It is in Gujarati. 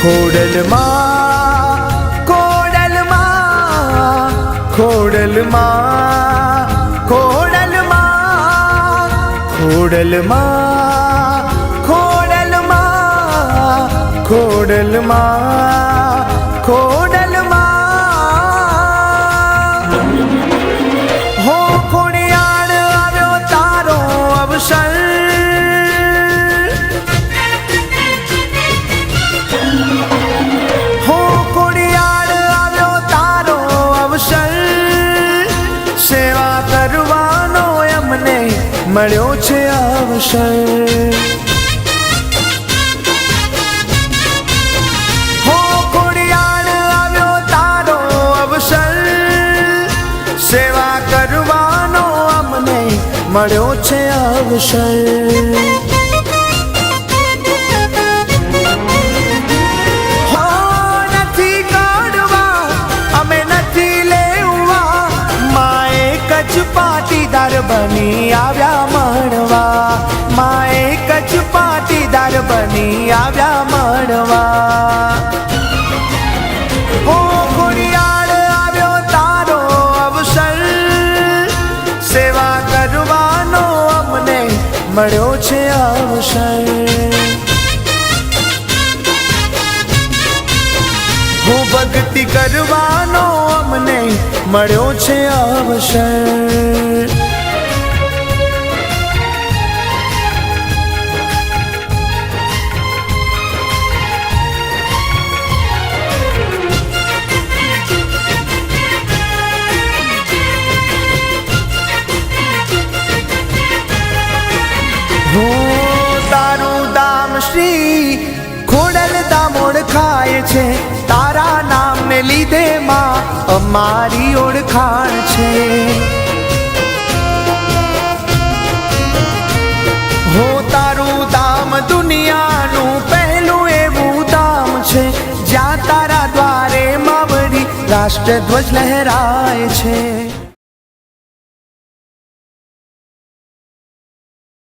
ખોડલમાં ખોડલમાં ખોડલમાં ખોડલમાં ખોડલમાં ખોડલમાં ખોડલમાં ખોડ કરવાનો અમને મળ્યો છે અવસર. હો ખોડિયાર આવ્યો તારો અવસર. સેવા કરવાનો અમને મળ્યો છે અવસર. બની આવ્યા મળવા માએ કચ પાટીદાર બની આવ્યા મળવા ઓ ખોડિયાર આવ્યો તારો અવસર. સેવા કરવાનો અમને મળ્યો છે અવસર. હું ભક્તિ કરવાનો અમને મળ્યો છે અવસર. ખોડલ દામોડ ઓળખાય છે. તારા નામને લીધે માં અમારી ઓળખાણ છે. હો તારું દામ દુનિયાનું પહેલું એવું દામ છે. જ્યાં તારા દ્વારે માવડી રાષ્ટ્રધ્વજ લહેરાય છે.